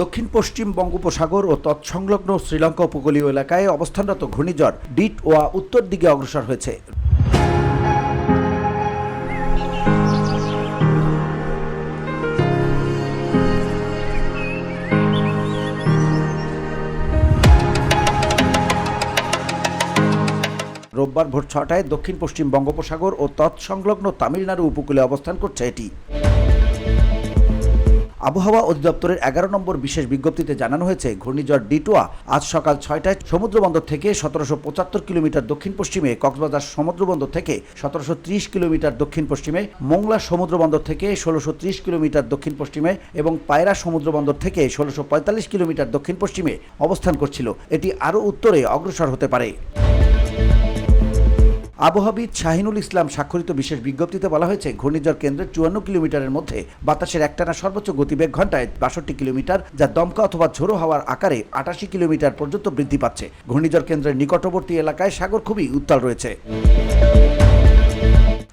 দক্ষিণ পশ্চিম বঙ্গোপসাগর ও তৎসংলগ্ন শ্রীলঙ্কা উপকূলীয় এলাকায় অবস্থানরত ঘূর্ণিঝড় ডিট ওয়া উত্তর দিকে অগ্রসর হয়েছে। রোববার ভোর ছটায় দক্ষিণ পশ্চিম বঙ্গোপসাগর ও তৎসংলগ্ন তামিলনাড়ু উপকূলে অবস্থান করছে এটি। আবহাওয়া অধিদপ্তরের এগারো নম্বর বিশেষ বিজ্ঞপ্তিতে জানানো হয়েছে, ঘূর্ণিঝড় ডিটোয়া আজ সকাল ছয়টায় সমুদ্রবন্দর থেকে সতেরোশো পঁচাত্তর কিলোমিটার দক্ষিণ পশ্চিমে, কক্সবাজার সমুদ্রবন্দর থেকে সতেরোশো ত্রিশ কিলোমিটার দক্ষিণ পশ্চিমে, মোংলা সমুদ্রবন্দর থেকে ষোলোশো ত্রিশ কিলোমিটার দক্ষিণ পশ্চিমে এবং পায়রা সমুদ্রবন্দর থেকে ষোলোশো পঁয়তাল্লিশ কিলোমিটার দক্ষিণ পশ্চিমে অবস্থান করছিল। এটি আরও উত্তরে অগ্রসর হতে পারে। আবহাবিদ শাহিনুল ইসলাম স্বাক্ষরিত বিশেষ বিজ্ঞপ্তিতে বলা হয়েছে, ঘূর্ণিঝড় কেন্দ্রের চুয়ান্ন কিলোমিটারের মধ্যে বাতাসের একটানা সর্বোচ্চ গতিবেগ ঘন্টায় বাষট্টি কিলোমিটার, যা দমকা অথবা ঝোড়ো হওয়ার আকারে আটাশি কিলোমিটার পর্যন্ত বৃদ্ধি পাচ্ছে। ঘূর্ণিঝড় কেন্দ্রের নিকটবর্তী এলাকায় সাগর খুবই উত্তাল রয়েছে।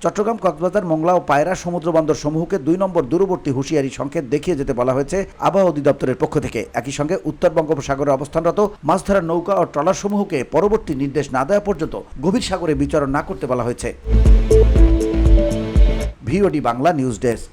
চট্টগ্রাম, কক্সবাজার, মংলা ও পায়রা সমুদ্র বন্দর সমূহকে দুই নম্বর দূরবর্তী হুঁশিয়ারি সংকেত দেখিয়ে যেতে বলা হয়েছে আবহাওয়া অধিদপ্তরের পক্ষ থেকে। একই সঙ্গে উত্তর বঙ্গোপসাগরে অবস্থানরত মাছ ধরার নৌকা ও ট্রলার সমূহকে পরবর্তী নির্দেশ না দেওয়া পর্যন্ত গভীর সাগরে বিচরণ না করতে বলা হয়েছে। VOD Bangla news desk.